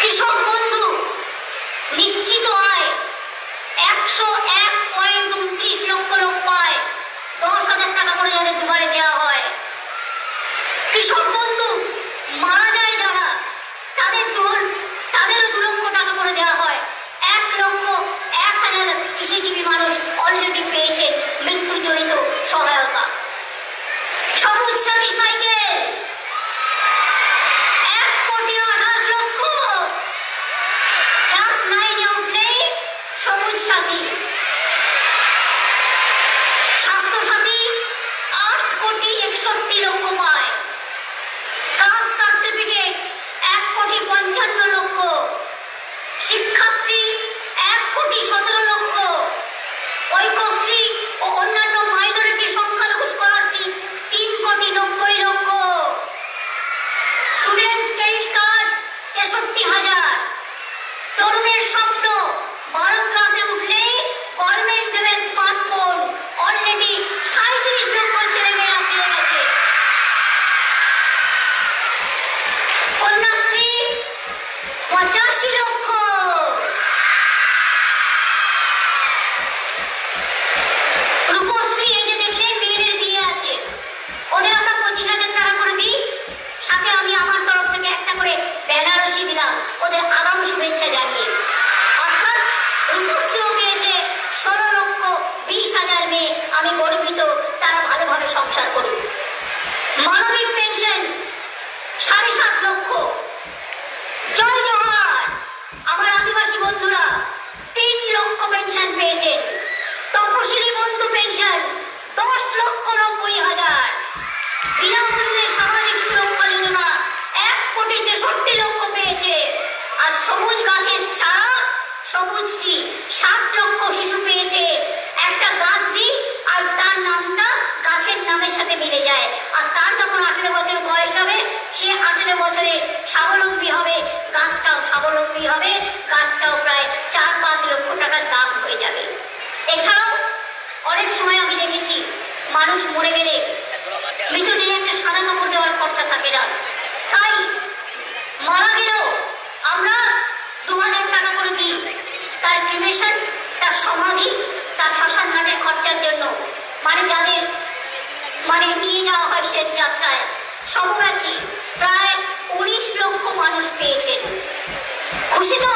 কৃষক বন্ধু নিশ্চিত পঞ্চান্ন লক্ষ। শিক্ষাশ্রী এক কোটি সতেরো লক্ষ। ঐক্যশ্রী ও অন্যান্য মাইনরিটি সংখ্যালঘু স্কলারশিপ তিন কোটি নব্বই লক্ষ। স্টুডেন্টস ক্রেডিট কার্ড তেষট্টি হাজার। তরুণের স্বপ্ন মানুষ মরে গেলে মৃতদেহে একটা সাদা কাপড় দেওয়ার খরচা থাকে না। তাই মারা গেলেও আমরা দু হাজার টাকা করে দিই। তার ক্রিমেশন তার সমাধি, তার শ্মশান ঘাটের খরচার জন্য। মানে যাদের মানে নিয়ে যাওয়া হয় শেষ যাত্রায়। সমব্যাচী প্রায় উনিশ লক্ষ মানুষ পেয়েছেন। খুশি তো?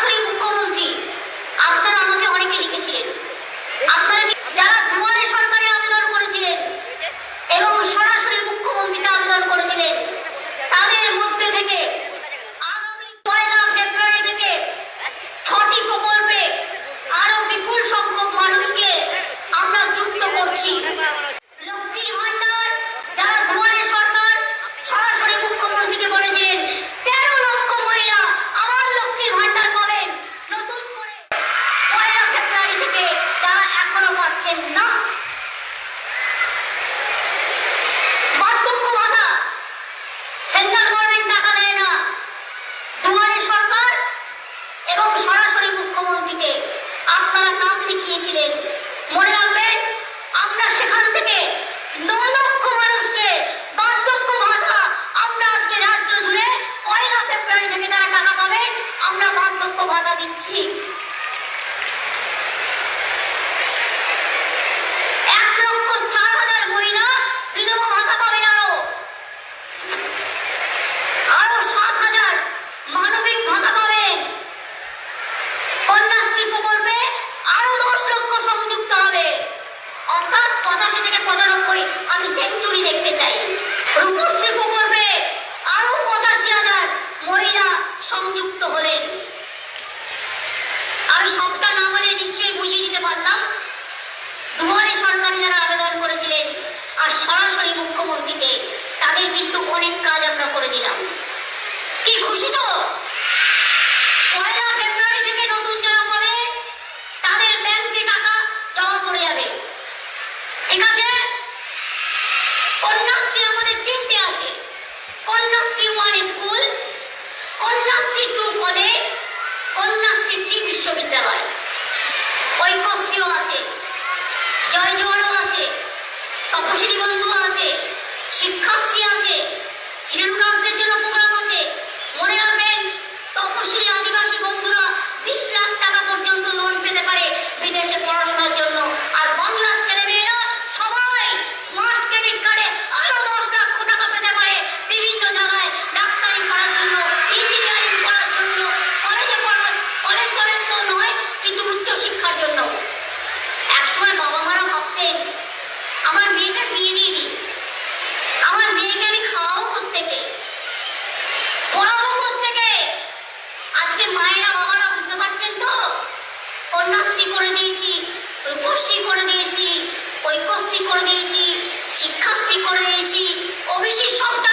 সরাসরি মুখ্যমন্ত্রী আপনারা আমাকে অনেকে লিখেছিলেন। আপনারা যারা দুয়ারে সরকারে আবেদন করেছিলেন এবং শিখিয়েছিলেন মনে রাখবেন, আমরা সেখান থেকে ন লক্ষ মানুষকে বার্ধক্য ভাতা আমরা আজকে রাজ্য জুড়ে পয়লা ফেব্রুয়ারি থেকে তারা টাকা পাবে, আমরা বার্ধক্য ভাতা দিচ্ছি। সরাসরি মুখ্যমন্ত্রীকে তাদের কিন্তু অনেক কাজ আমরা করে দিলাম। কি, খুশি তো? পয়লা ফেব্রুয়ারি থেকে নতুন তাদের টাকা জমা পড়ে যাবে। ঠিক আছে? কন্যাশ্রী আমাদের তিনটে আছে। Kanyashree one school Kanyashree two college Kanyashree বিশ্ববিদ্যালয়। ঐক্যশ্রীও আছে জয় জোয়ারও আছে। তপশিলি বন্ধু আছে শিক্ষাশ্রী আছে শ্রীলঙ্কাসদের জন্য প্রোগ্রাম আছে। মনে রাখবেন তপশিলি আদিবাসী বন্ধুরা ছেলেকে আমি খাওয়াবো কোত্থেকে? পড়াবো কোত্থেকে? আজকে মায়েরা বাবারা বুঝতে পারছেন তো? কন্যাশ্রী করে দিয়েছি, রূপশ্রী করে দিয়েছি, ঐক্যশ্রী করে দিয়েছি, শিক্ষাশ্রী করে দিয়েছি ওবিসি সবটা